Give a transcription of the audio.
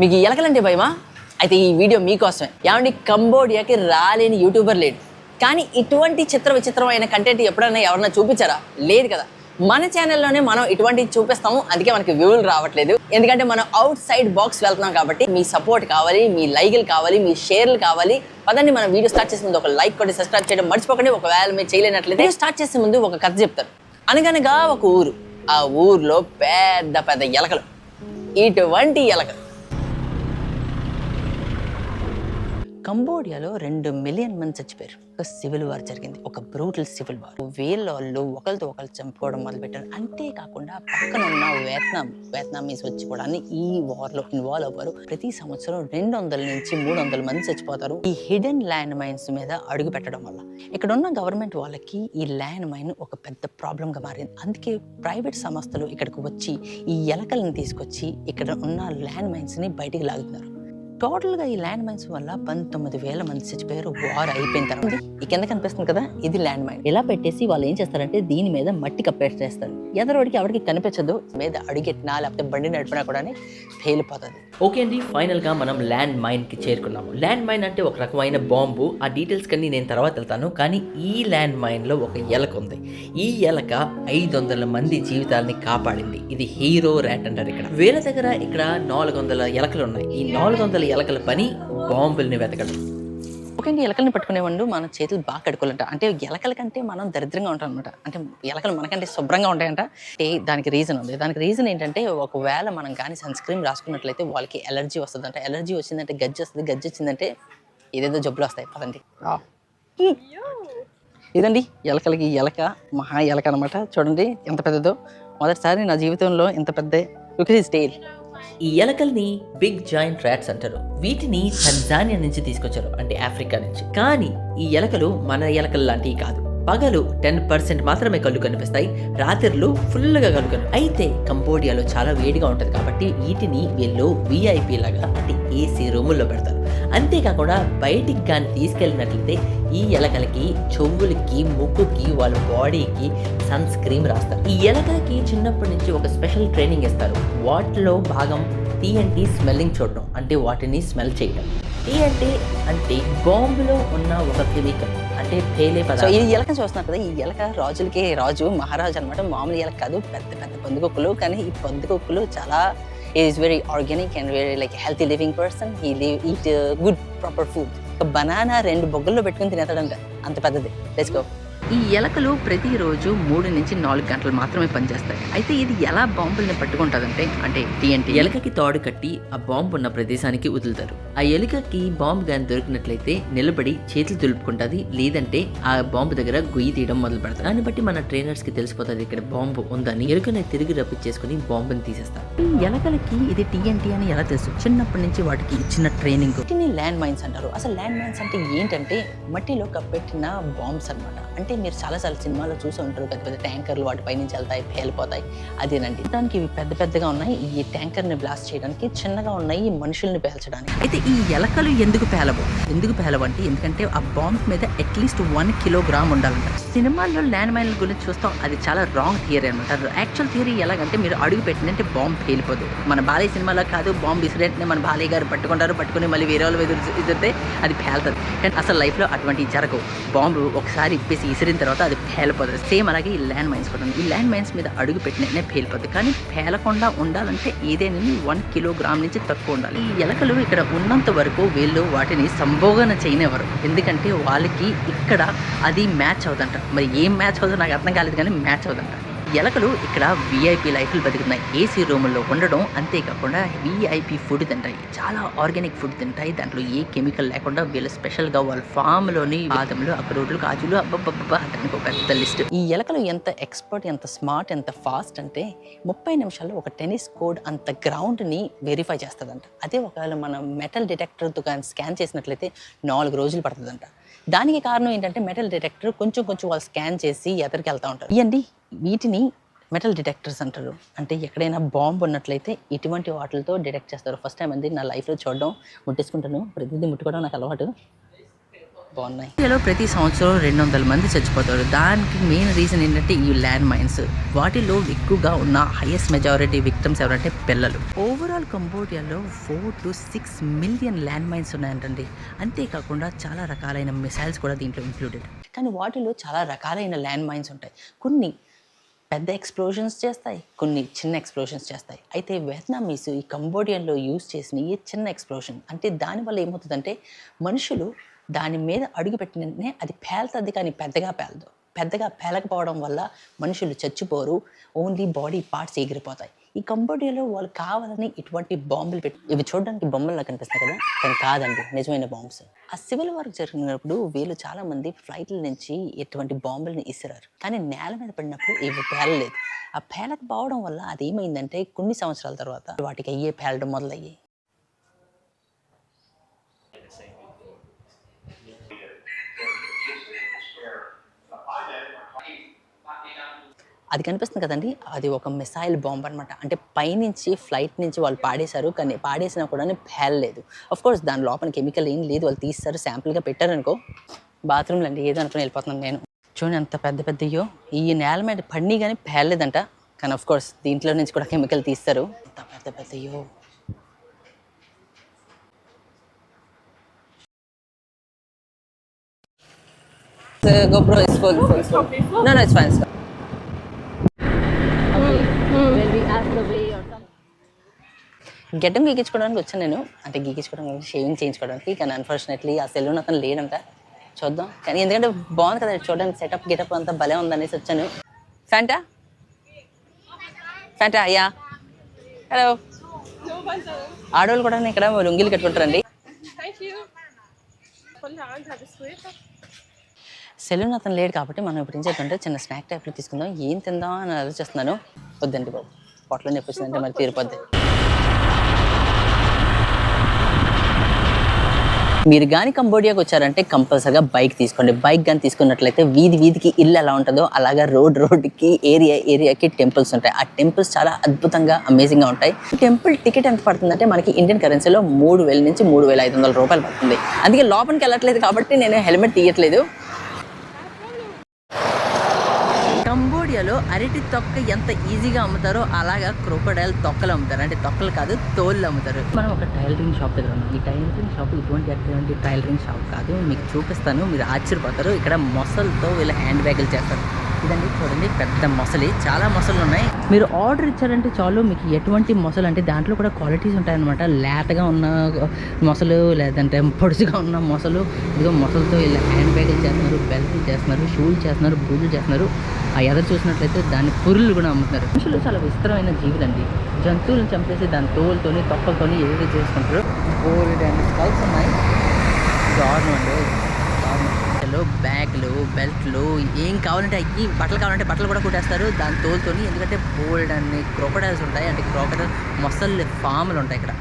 మీకు ఎలకలంటే భయమా? అయితే ఈ వీడియో మీకోసమే. ఏమండి కంబోడియాకి రాలేని యూట్యూబర్ లేడు. కానీ ఇటువంటి చిత్ర విచిత్రమైన కంటెంట్ ఎప్పుడైనా ఎవరన్నా చూపించారా? లేదు కదా. మన ఛానల్లోనే మనం ఇటువంటి చూపిస్తాము. అందుకే మనకి వ్యూలు రావట్లేదు. ఎందుకంటే మనం అవుట్ సైడ్ బాక్స్ వెళ్తున్నాం కాబట్టి మీ సపోర్ట్ కావాలి మీ లైకులు కావాలి మీ షేర్లు కావాలి. పదండి మనం వీడియో స్టార్ట్ చేసే ముందు ఒక లైక్ కొట్టి సబ్స్క్రైబ్ చేయడం మర్చిపోకండి. ఒకవేళ మీరు చేయలేనట్లయితే స్టార్ట్ చేసే ముందు ఒక కథ చెప్తారు అనగనగా ఒక ఊరు. ఆ ఊర్లో పెద్ద పెద్ద ఎలకలు. ఇటువంటి ఎలకలు కంబోడియాలో రెండు మిలియన్ మంది చచ్చిపోయారు. ఒక సివిల్ వార్ జరిగింది. ఒక బ్రూటల్ సివిల్ వార్. వీళ్ళు వాళ్ళు ఒకరితో ఒకరు చంపుకోవడం మొదలుపెట్టారు. అంతేకాకుండా పక్కన ఉన్న వియత్నాం వియత్నామీస్ వచ్చి కూడా ఈ వార్లో ఇన్వాల్వ్ అవ్వరు. ప్రతి సంవత్సరం రెండు వందల నుంచి మూడు వందల మంది చచ్చిపోతారు. ఈ హిడెన్ ల్యాండ్ మైన్స్ మీద అడుగు పెట్టడం వల్ల. ఇక్కడ ఉన్న గవర్నమెంట్ వాళ్ళకి ఈ ల్యాండ్ మైన్ ఒక పెద్ద ప్రాబ్లం గా మారింది. అందుకే ప్రైవేట్ సంస్థలు ఇక్కడికి వచ్చి ఈ ఎలకలను తీసుకొచ్చి ఇక్కడ ఉన్న ల్యాండ్ మైన్స్ని బయటికి లాగుతున్నారు. టోటల్గా ఈ ల్యాండ్ మైన్స్ వల్ల పంతొమ్మిది వేల మంది చచ్చిపోయారు. వార్ అయిపోయిన తర్వాత. ఈ కింద కనిపిస్తుంది కదా ఇది ల్యాండ్ మైన్ ఇలా పెట్టేసి వాళ్ళు ఏం చేస్తారంటే దీని మీద మట్టి కప్పేస్తారు ఎదరోడికి ఎవరికి కనిపించదు. మీద అడిగెట్టినా లేకపోతే బండి నడిపినా కూడా పేలిపోతుంది ఓకే అండి ఫైనల్గా మనం ల్యాండ్ మైన్కి చేరుకున్నాము. ల్యాండ్ మైన్ అంటే ఒక రకమైన బాంబు. ఆ డీటెయిల్స్ కన్నీ నేను తర్వాత వెళ్తాను. కానీ ఈ ల్యాండ్ మైన్లో ఒక ఎలక ఉంది. ఈ ఎలక ఐదు వందల మంది జీవితాలని కాపాడింది. ఇది హీరో ర్యాట్ అంటారు ఇక్కడ. వీళ్ళ దగ్గర ఇక్కడ నాలుగు వందల ఎలకలు ఉన్నాయి. ఈ నాలుగు వందల ఎలకల పని బాంబుల్ని వెతకడం. ఓకే అండి. ఎలకల్ని పట్టుకునేవాడు మన చేతులు బాగా కడుకోవాలంట అంటే ఎలకల కంటే మనం దరిద్రంగా ఉంటాం అనమాట అంటే ఎలకలు మనకంటే శుభ్రంగా ఉంటాయంట. అంటే దానికి రీజన్ ఉంది. దానికి రీజన్ ఏంటంటే ఒకవేళ మనం కానీ సన్ స్క్రీన్ రాసుకున్నట్లయితే వాళ్ళకి ఎలర్జీ వస్తుందంట. ఎలర్జీ వచ్చిందంటే గజ్జి వస్తుంది. గజ్జి వచ్చిందంటే ఏదేదో జబ్బులు వస్తాయి. పదండి. ఇదండి. ఎలకలకి ఎలక మహా ఎలక అనమాట చూడండి ఎంత పెద్దదో. మొదటిసారి నా జీవితంలో ఇంత పెద్ద స్టైల్. ఈ ఎలకల్ని బిగ్ జాయింట్ ర్యాట్స్ అంటారు. వీటిని టంజానియా నుంచి తీసుకొచ్చారు అంటే ఆఫ్రికా నుంచి. కానీ ఈ ఎలకలు మన ఎలకలు లాంటివి కాదు. పగలు టెన్ పర్సెంట్ మాత్రమే కళ్ళు కనిపిస్తాయి రాత్రులు ఫుల్గా కళ్ళు కనిపి. అయితే కంబోడియాలో చాలా వేడిగా ఉంటుంది కాబట్టి వీటిని వీళ్ళు విఐపి లాగా అంటే ఏసీ రూముల్లో పెడతారు. అంతేకాకుండా బయటికి కానీ తీసుకెళ్ళినట్లయితే ఈ ఎలకలకి చెవులకి ముక్కుకి వాళ్ళ బాడీకి సన్ స్క్రీన్ రాస్తారు. ఈ ఎలకలకి చిన్నప్పటి నుంచి ఒక స్పెషల్ ట్రైనింగ్ ఇస్తారు. వాటిలో భాగం టీఎన్టీ స్మెల్లింగ్ చూడడం అంటే వాటిని స్మెల్ చేయడం టీఎన్టీ అంటే బాంబులో ఉన్న ఒక కెమికల్ అంటే పేలే పదార్థం. ఈ ఎలక చూస్తున్నారు కదా ఈ ఎలక రాజులకి రాజు మహారాజు అనమాట మామూలు ఎలక కాదు పెద్ద పెద్ద పొందుకొక్కులు. కానీ ఈ పొందుకొక్కులు చాలా is very organic and very like healthy living person he live eat good proper food banana రెండు బొగ్గల్లో పెట్టుకుని తినేతాడంట అంత పెద్దది. తెచ్చుకో ఈ ఎలకలు ప్రతిరోజు మూడు నుంచి నాలుగు గంటలు మాత్రమే పనిచేస్తాయి. అయితే ఇది ఎలా బాంబుల్ని పట్టుకుంటుందంటే అంటే టీఎన్టీ ఎలుకకి తాడు కట్టి ఆ బాంబు ఉన్న ప్రదేశానికి వదులుతారు. ఆ ఎలుకకి బాంబు గాని దొరికినట్లయితే నిలబడి చేతులు తులుపుకుంటుంది లేదంటే ఆ బాంబు దగ్గర గొయ్యి తీయడం మొదలు పెడతారు. దాన్ని బట్టి మన ట్రైనర్స్కి తెలిసిపోతుంది ఇక్కడ బాంబు ఉందని. ఎలుకని తిరిగి రప్పించేసుకుని బాంబుని తీసేస్తారు. ఈ ఎలకలకి ఇది టీఎన్టీ అని ఎలా తెలుసు? చిన్నప్పటి నుంచి వాటికి ఇచ్చిన ట్రైనింగ్. ల్యాండ్ మైన్స్ అంటారు. అసలు ల్యాండ్ మైన్స్ అంటే ఏంటంటే మట్టిలో కప్పెట్టిన బాంబ్స్ అన్నమాట. అంటే మీరు చాలాసార్లు సినిమాలో చూసి ఉంటారు. పెద్ద పెద్ద ట్యాంకర్లు వాటిపై నుంచి వెళ్తాయి పేలిపోతాయి. అదేనండి. దానికి ఇవి పెద్ద పెద్దగా ఉన్నాయి. ఈ ట్యాంకర్ని బ్లాస్ట్ చేయడానికి చిన్నగా ఉన్నాయి ఈ మనుషుల్ని పేల్చడానికి. అయితే ఈ ఎలకలు ఎందుకు పేలవు? ఎందుకు పేలవు అంటే ఎందుకంటే ఆ బాంబ్ మీద అట్లీస్ట్ వన్ కిలోగ్రామ్ ఉండాలంట. సినిమాల్లో ల్యాండ్ మైన్ల గురించి చూస్తాం. అది చాలా రాంగ్ థియరీ అనమాట యాక్చువల్ థియరీ ఎలాగంటే మీరు అడుగు పెట్టినంటే బాంబ్ పేలిపోదు. మన బాలయ్య సినిమాలో కాదు బాంబ్ ఇన్సిడెంట్ని మన బాలయ్య గారు పట్టుకుంటారు పట్టుకుని మళ్ళీ వేరే వాళ్ళు ఎదురు అది పేలుతుంది. కానీ అసలు లైఫ్లో అటువంటివి జరగవు. బాంబు ఒకసారి ఇప్పేసి విసిరిన తర్వాత అది పేలిపోతుంది. సేమ్ అలాగే ఈ ల్యాండ్ మైన్స్ కూడా ఉంది. ఈ ల్యాండ్ మైన్స్ మీద అడుగు పెట్టిననే పేలిపోతుంది కానీ పేలకుండా ఉండాలంటే ఏదైనా వన్ కిలోగ్రామ్ నుంచి తక్కువ ఉండాలి. ఈ ఎలకలు ఇక్కడ ఉన్నంత వరకు వీళ్ళు వాటిని సంభోగన చేయనివ్వరు. ఎందుకంటే వాళ్ళకి ఇక్కడ అది మ్యాచ్ అవుదంట. మరి ఏం మ్యాచ్ అవుతుందో నాకు అర్థం కాలేదు కానీ మ్యాచ్ అవుదంట. ఎలకలు ఇక్కడ విఐపి లైఫ్లు బతుకుతున్నాయి. ఏసీ రూముల్లో ఉండడం అంతేకాకుండా విఐపి ఫుడ్ తింటాయి. చాలా ఆర్గానిక్ ఫుడ్ తింటాయి. దాంట్లో ఏ కెమికల్ లేకుండా వీళ్ళు స్పెషల్గా వాళ్ళ ఫామ్లోని బాదంలు అక్రోట్లు కాజులు అబ్బబ్బబ్బా దానికి ఒక పెద్ద లిస్ట్. ఈ ఎలకలు ఎంత ఎక్స్పర్ట్ ఎంత స్మార్ట్ ఎంత ఫాస్ట్ అంటే ముప్పై నిమిషాల్లో ఒక టెన్నిస్ కోడ్ అంత గ్రౌండ్ని వెరిఫై చేస్తుందంట. అదే ఒకవేళ మనం మెటల్ డిటెక్టర్తో కానీ స్కాన్ చేసినట్లయితే నాలుగు రోజులు పడుతుందంట. దానికి కారణం ఏంటంటే మెటల్ డిటెక్టర్ కొంచెం కొంచెం వాళ్ళు స్కాన్ చేసి ఎదరికి వెళ్తూ ఉంటారు. ఇవ్వండి వీటిని మెటల్ డిటెక్టర్స్ అంటారు. అంటే ఎక్కడైనా బాంబు ఉన్నట్లయితే ఇటువంటి వాటిలతో డిటెక్ట్ చేస్తారు. ఫస్ట్ టైం అంది నా లైఫ్లో చూడడం ముట్టేసుకుంటాను. ప్రతిదీ ముట్టుకోవడం నాకు అలవాటు. బాగున్నాయి. ఇండియాలో ప్రతి సంవత్సరం రెండు వందల మంది చచ్చిపోతారు. దానికి మెయిన్ రీజన్ ఏంటంటే ఈ ల్యాండ్ మైన్స్ వాటిలో ఎక్కువగా ఉన్న హైయెస్ట్ మెజారిటీ విక్టమ్స్ ఎవరంటే పిల్లలు. Overall కంబోడియాలో four to six million land mines ఉన్నాయంటండి. అంతేకాకుండా చాలా రకాలైన మిసైల్స్ కూడా దీంట్లో ఇంక్లూడెడ్ కానీ వాటిలో చాలా రకాలైన ల్యాండ్ మైన్స్ ఉంటాయి. కొన్ని పెద్ద ఎక్స్ప్లోషన్స్ చేస్తాయి కొన్ని చిన్న ఎక్స్ప్లోషన్స్ చేస్తాయి. అయితే వియత్నామీస్ ఈ కంబోడియన్లో యూజ్ చేసిన ఈ చిన్న ఎక్స్ప్లోషన్ అంటే దానివల్ల ఏమవుతుందంటే మనుషులు దాని మీద అడుగుపెట్టిన వెంటనే అది పేలుతుంది కానీ పెద్దగా పేలదు. పెద్దగా పేలకపోవడం వల్ల మనుషులు చచ్చిపోరు. ఓన్లీ బాడీ పార్ట్స్ ఎగిరిపోతాయి. ఈ కంబోడియాలో వాళ్ళు కావాలని ఇటువంటి బాంబులు పెట్టి ఇవి చూడడానికి బొమ్మల్లా కనిపిస్తాయి కదా? కానీ కాదండి. నిజమైన బాంబ్స్. ఆ సివిల్ వార్ జరిగినప్పుడు వీళ్ళు చాలా మంది ఫ్లైట్ల నుంచి ఎటువంటి బాంబులను ఇసిరారు. కానీ నేల మీద పడినప్పుడు ఇవి పేలలేదు. ఆ పేలకపోవడం వల్ల అది ఏమైందంటే కొన్ని సంవత్సరాల తర్వాత వాటికి అయ్యే పేలడం మొదలయ్యాయి. అది కనిపిస్తుంది కదండి. అది ఒక మిసైల్ బాంబ్ అనమాట అంటే పైనుంచి ఫ్లైట్ నుంచి వాళ్ళు పాడేశారు. కానీ పాడేసినా కూడా పేలలేదు అఫ్ కోర్స్ దాని లోపల కెమికల్ ఏం లేదు. వాళ్ళు తీస్తారు శాంపుల్గా పెట్టారనుకో. బాత్రూమ్లు అండి ఏదో అనుకుని వెళ్ళిపోతున్నాను నేను. చూడండి అంత పెద్ద పెద్దయ్యో. ఈ నేల మీద పడిని కానీ పేలలేదంట కానీ అఫ్ కోర్స్ దీంట్లో నుంచి కూడా కెమికల్ తీస్తారు అంత పెద్ద పెద్దయ్యో. GoPro is full, full, full. No, no, it's fine. It's fine. గడ్డం గీకించుకోవడానికి వచ్చాను నేను. అంటే గీకించుకోవడానికి షేవింగ్ చేయించుకోవడానికి. కానీ అన్ఫార్చునేట్లీ ఆ సెలూన్ అతను లేడంట. చూద్దాం. కానీ ఎందుకంటే బాగుంది కదా చూడడానికి. సెటప్ గెటప్ అంతా భలే ఉందనేసి వచ్చాను. ఫ్యాంటా ఫ్యాంటా అయ్యా హలో ఆడవాళ్ళు కూడా ఇక్కడ లుంగిలు కట్టుకుంటారండి. సెలూన్ అతను లేడు కాబట్టి మనం ఇప్పుడు ఏం చేద్దామంటే చిన్న స్నాక్ టైప్లో తీసుకుందాం. ఏం తిందాం అని ఆలోచిస్తున్నాను. వద్దండి బాబు. పొట్టలో నొప్పి వచ్చిందంటే మరి తీరిపోద్ది. మీరు కానీ కంబోడియాకి వచ్చారంటే కంపల్సరిగా బైక్ తీసుకోండి. బైక్ కానీ తీసుకున్నట్లయితే వీధి వీధికి ఇల్లు ఎలా ఉంటుందో అలాగా రోడ్ రోడ్కి ఏరియా ఏరియాకి టెంపుల్స్ ఉంటాయి. ఆ టెంపుల్స్ చాలా అద్భుతంగా అమేజింగ్గా ఉంటాయి. టెంపుల్ టికెట్ ఎంత పడుతుందంటే మనకి ఇండియన్ కరెన్సీలో మూడు వేల నుంచి మూడు వేల ఐదు వందల రూపాయలు పడుతుంది. అందుకే లోపలికి వెళ్ళట్లేదు కాబట్టి నేను హెల్మెట్ తీయట్లేదు. కంబోడియాలో అరటి తొక్క ఎంత ఈజీగా అమ్ముతారో అలాగా క్రోకోడైల్ తొక్కలు అమ్ముతారు. అంటే తొక్కలు కాదు తోళ్ళు అమ్ముతారు. మనం ఒక టైలరింగ్ షాప్ దగ్గర ఉన్నాం. ఈ టైలరింగ్ షాప్ ఇటువంటి అటువంటి టైలరింగ్ షాప్ కాదు. మీకు చూపిస్తాను మీరు ఆశ్చర్యపోతారు. ఇక్కడ మొసలతో వీళ్ళు హ్యాండ్ బ్యాగులు చేస్తారు. ఇదండి చూడండి పెద్ద మొసలి. చాలా మొసలు ఉన్నాయి మీరు ఆర్డర్ ఇచ్చారంటే చాలు మీకు ఎటువంటి మొసలు అంటే దాంట్లో కూడా క్వాలిటీస్ ఉంటాయన్నమాట. లేతగా ఉన్న మొసలు లేదంటే పొడుసుగా ఉన్న మొసలు. ఇదిగో మొసలతో ఇలా హ్యాండ్ బ్యాగులు చేస్తున్నారు బెల్ట్లు చేస్తున్నారు షూలు చేస్తున్నారు బూజులు చేస్తున్నారు ఆ ఎదరు చూసినట్లయితే దాని పురులు కూడా అమ్ముతున్నారు. మనుషులు చాలా విస్తరమైన జీవులండి. జంతువులను చంపేసి దాని తోలుతోని తొక్కలతోని ఏదో చేసుకుంటారు. బోల్డ్ అండ్ స్కల్స్ ఉన్నాయి. దారుణం అండి దారుణం బ్యాగులు బెల్ట్లు ఏం కావాలంటే అయ్యి బట్టలు కావాలంటే బట్టలు కూడా కుట్టేస్తారు. దాని తోలుతోని ఎందుకంటే బోల్డ్ అన్ని క్రోకడైల్స్ ఉంటాయి. అంటే క్రోకడైల్ మొసళ్ళు ఫామ్లు ఉంటాయి ఇక్కడ.